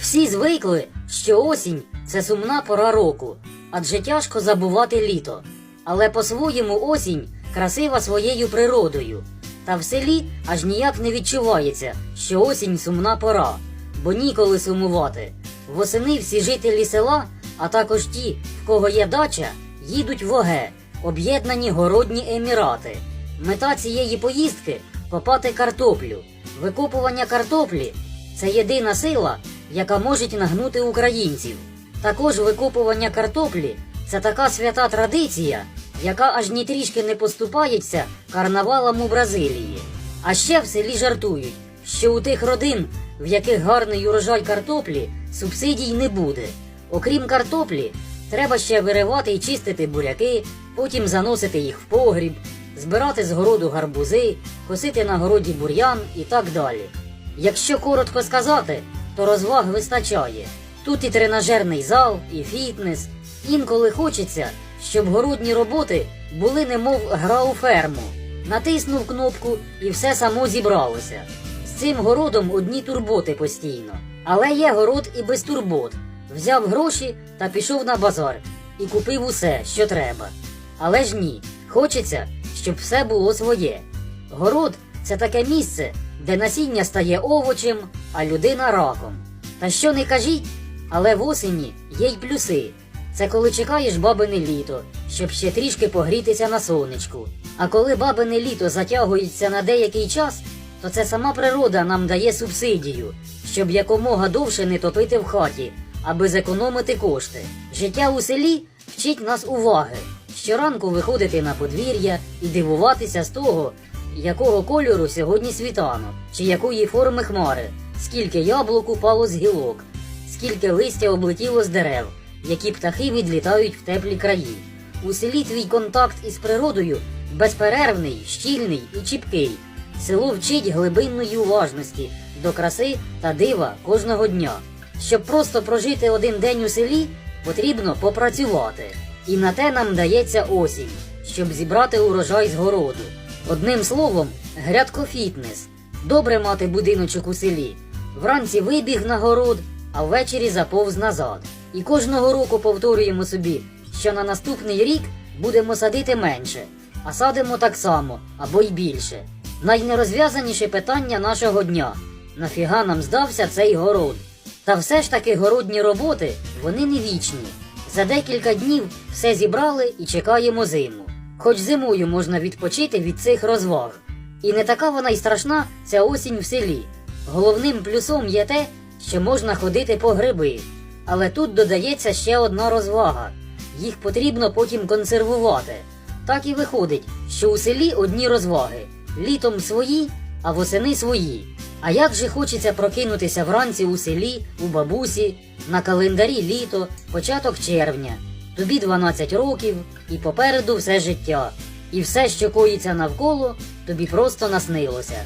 Всі звикли, що осінь це сумна пора року, адже тяжко забувати літо. Але по-своєму осінь красива своєю природою. Та в селі аж ніяк не відчувається, що осінь сумна пора, бо ніколи сумувати. Восени всі жителі села, а також ті, в кого є дача, їдуть в ОГЕ, об'єднані городні емірати. Мета цієї поїздки копати картоплю. Викопування картоплі це єдина сила, яка може нагнути українців. Також викопування картоплі це така свята традиція, яка аж ні трішки не поступається карнавалам у Бразилії. А ще в селі жартують, що у тих родин, в яких гарний урожай картоплі, субсидій не буде. Окрім картоплі, треба ще виривати і чистити буряки, потім заносити їх в погріб, збирати з городу гарбузи, косити на городі бур'ян і так далі. Якщо коротко сказати, то розваг вистачає. Тут і тренажерний зал, і фітнес. Інколи хочеться, щоб городні роботи були немов гра у ферму. Натиснув кнопку і все само зібралося. З цим городом одні турботи постійно. Але є город і без турбот. Взяв гроші та пішов на базар і купив усе, що треба. Але ж ні, хочеться, щоб все було своє. Город це таке місце, де насіння стає овочем, а людина раком. Та що не кажіть, але в осені є й плюси. Це коли чекаєш бабине літо, щоб ще трішки погрітися на сонечку. А коли бабине літо затягується на деякий час, то це сама природа нам дає субсидію, щоб якомога довше не топити в хаті, аби зекономити кошти. Життя у селі вчить нас уваги. Щоранку виходити на подвір'я і дивуватися з того, якого кольору сьогодні світанок, чи якої форми хмари, скільки яблук упало з гілок, скільки листя облетіло з дерев, які птахи відлітають в теплі краї. У селі твій контакт із природою безперервний, щільний і чіпкий. Село вчить глибинної уважності до краси та дива кожного дня. Щоб просто прожити один день у селі, потрібно попрацювати. І на те нам дається осінь, щоб зібрати урожай з городу. Одним словом, грядкофітнес. Добре мати будиночок у селі. Вранці вибіг на город, а ввечері заповз назад. І кожного року повторюємо собі, що на наступний рік будемо садити менше, а садимо так само або й більше. Найнерозв'язаніше питання нашого дня нафіга нам здався цей город? Та все ж таки городні роботи вони не вічні. За декілька днів все зібрали і чекаємо зиму. Хоч зимою можна відпочити від цих розваг. І не така вона й страшна ця осінь в селі. Головним плюсом є те, що можна ходити по гриби. Але тут додається ще одна розвага. Їх потрібно потім консервувати. Так і виходить, що у селі одні розваги. Літом свої, а восени свої. А як же хочеться прокинутися вранці у селі, у бабусі, на календарі літо, початок червня. Тобі 12 років, і попереду все життя. І все, що коїться навколо, тобі просто наснилося.